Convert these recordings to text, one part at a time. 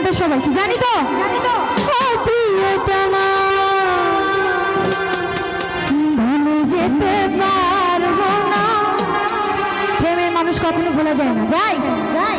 গানটা সবাই জানি তো? জানি তো। হ্যাঁ, প্রেমের মানুষ কখনো ভোলা যায় না। যাই। যাই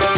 Thank